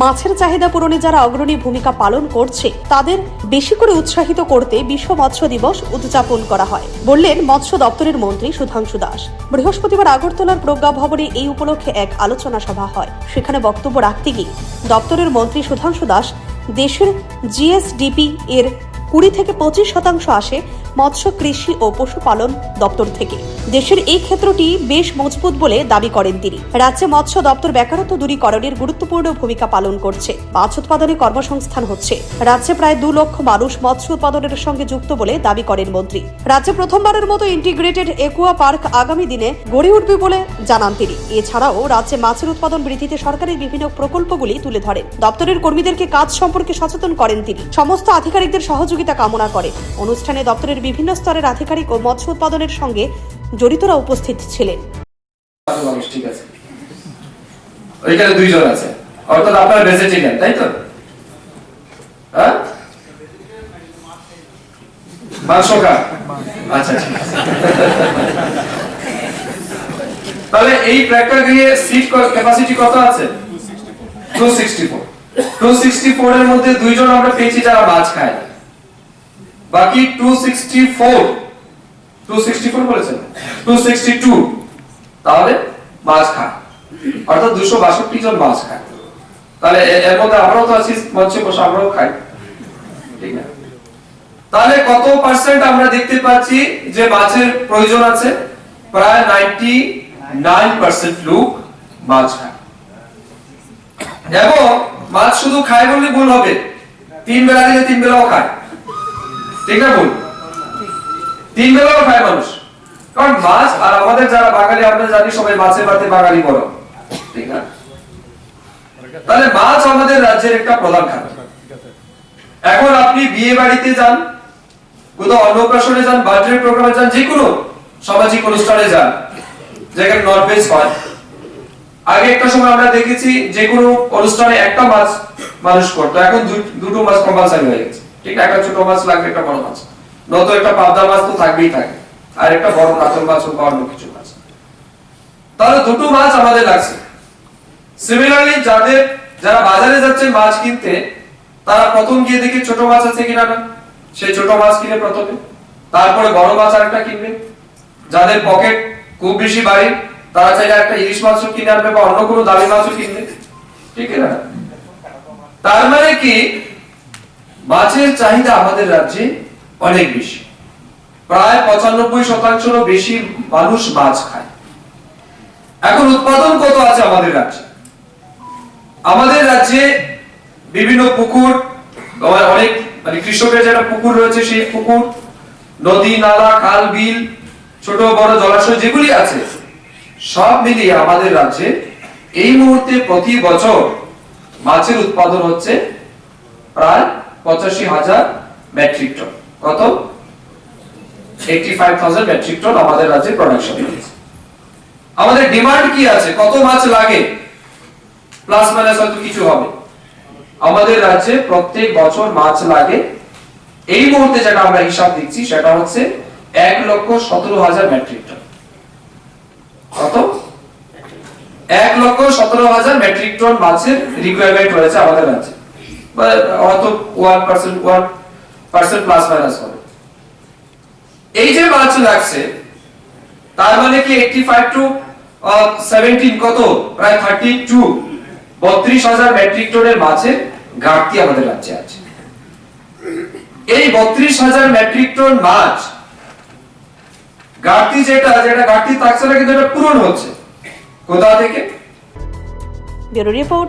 মাছের চাহিদা পূরণে যারা অগ্রণী ভূমিকা পালন করছে, তাদের বেশি করে উৎসাহিত করতে বিশ্ব মৎস্য দিবস উদযাপন করা হয়, বললেন মৎস্য দপ্তরের মন্ত্রী সুধাংশু দাস। বৃহস্পতিবার আগরতলার প্রজ্ঞা ভবনে এই উপলক্ষে এক আলোচনা সভা হয়। সেখানে বক্তব্য রাখতে গিয়ে দপ্তরের মন্ত্রী সুধাংশু দাস দেশের জিএসডিপি এর কুড়ি থেকে পঁচিশ শতাংশ আসে মৎস্য, কৃষি ও পশুপালন দপ্তর থেকে। দেশের এই ক্ষেত্রটি বেশ মজবুত বলে দাবি করেন তিনি। রাজ্যে মৎস্য দপ্তর বেকারত্ব দূরীকরণের গুরুত্বপূর্ণ ভূমিকা পালন করছে। মাছ উৎপাদনে কর্মসংস্থান হচ্ছে। রাজ্যে প্রায় দু লক্ষ মানুষ মৎস্য উৎপাদনের সঙ্গে যুক্ত বলে দাবি করেন মন্ত্রী। রাজ্যে প্রথমবারের মতো ইন্টিগ্রেটেড একুয়া পার্ক আগামী দিনে গড়ে উঠবে বলে জানান তিনি। এছাড়াও রাজ্যে মাছের উৎপাদন বৃদ্ধিতে সরকারের বিভিন্ন প্রকল্পগুলি তুলে ধরেন। দপ্তরের কর্মীদেরকে কাজ সম্পর্কে সচেতন করেন তিনি। সমস্ত আধিকারিকদের সহযোগিতা কামনা করে। অনুষ্ঠানে দপ্তরের বিভিন্ন স্তরের আধিকারিক ও মৎস্য উৎপাদনের সঙ্গে জড়িতরা উপস্থিত ছিলেন। ওইখানে দুইজন আছে। অর্থাৎ তাই তো? হ্যাঁ? আচ্ছা তাহলে এই প্রেক্ষাগৃহে সিট ক্যাপাসিটি কত আছে? Two sixty four two sixty four এর মধ্যে দুইজন আমরা পেয়েছি যারা মাছ খায়। বাকি two sixty four two sixty four বলেছেন টু সিক্সটি টু তাহলে মাছ খায় অর্থাৎ দুশো বাষট্টি জন মাছ খায়। তাহলে এর মধ্যে আমরাও তো আছি পশু আমরাও খাই। ঠিক না? তাহলে কত পার্সেন্ট আমরা দেখতে পাচ্ছি যে মাছের প্রয়োজন আছে? প্রায় নাইনটি নাইন পার্সেন্ট লোক মাছ খায়। এবং মাছ শুধু খায় বললে ভুল হবে। তিন বেলা দিলে তিন বেলাও খায়। ঠিক না ভুল তিন বেলাও খায় মানুষ। কারণ মাছ আর আমাদের যারা বাঙালি, আমরা জানি সবাই মাছের ভাতে বাঙালি ঠিক না? তাহলে মাছ আমাদের রাজ্যের একটা প্রধান খাদ্য এখন আপনি বিয়ে বাড়িতে যান, কোথাও অন্নপ্রাশনে যান, বার্থডে প্রোগ্রামে যান, যে কোনো সামাজিক অনুষ্ঠানে যান, যেখানে ননভেজ হয়। আগে একটা সময় আমরা দেখেছি যে কোনো অনুষ্ঠানে একটা মাছ মানুষ করতো। এখন দুটো মাছ কম্পালসারি হয়ে গেছে। ঠিক না একটা ছোট মাছ লাগবে, একটা বড় মাছ। নত একটা পাবদা মাছ তো থাকবেই থাকে, আর একটা বড় কাতল মাছ বা অন্য কিছু মাছ। তাহলে দুটো মাছ আমাদের লাগছে। সিমিলারলি যাদের, যারা বাজারে যাচ্ছে মাছ কিনতে, তারা প্রথম গিয়ে দেখে ছোট মাছ আছে কিনা না। সেই ছোট মাছ কিনে প্রথমে, তারপরে বড় মাছ আরেকটা কিনবে। যাদের পকেট খুব বেশি বাড়ি, তারা চাইলে একটা ইলিশ মাছও কিনে আনবে বা অন্য কোনো দামি মাছও কিনবে। ঠিক না? তার মানে কি? মাছের চাহিদা আমাদের রাজ্যে অনেক বেশি। প্রায় পঁচানব্বই শতাংশেরও বেশি মানুষ মাছ খায়। এখন উৎপাদন কত আছে আমাদের রাজ্যে? আমাদের রাজ্যে বিভিন্ন পুকুর অনেক মানে কৃষকের যেটা পুকুর রয়েছে সেই পুকুর, নদী, নালা, খাল, বিল, ছোট, বড় জলাশয় যেগুলি আছে, সব মিলিয়ে আমাদের রাজ্যে এই মুহূর্তে প্রতি বছর মাছের উৎপাদন হচ্ছে প্রায় পঁচাশি হাজার মেট্রিক টন কত? Eighty five thousand metric ton আমাদের রাজ্যে প্রোডাকশন আমাদের ডিমান্ড কি আছে? কত মাছ লাগে? প্লাস মাইনাস হয়তো কিছু হবে। আমাদের রাজ্যে প্রত্যেক বছর মাছ লাগে। এই মুহূর্তে যেটা আমরা হিসাব দিচ্ছি, সেটা হচ্ছে এক লক্ষ সতেরো হাজার মেট্রিক টন কত? এক লক্ষ সতেরো হাজার মেট্রিক টন মাছের রিকোয়ারমেন্ট রয়েছে আমাদের রাজ্যে। হয়তো হবে। এই যে মাছ লাগছে, তার মানে কি এইটটি কত? প্রায় থার্টি টু বত্রিশ হাজার মেট্রিক টনের মাছের ঘাটতি আমাদের রাজ্যে আছে। এই বত্রিশ হাজার মেট্রিক টন মাছ, ঘাটতি যেটা যেটা ঘাটতি থাকছে না, কিন্তু এটা পূরণ হচ্ছে। কোথা থেকে? Bureau report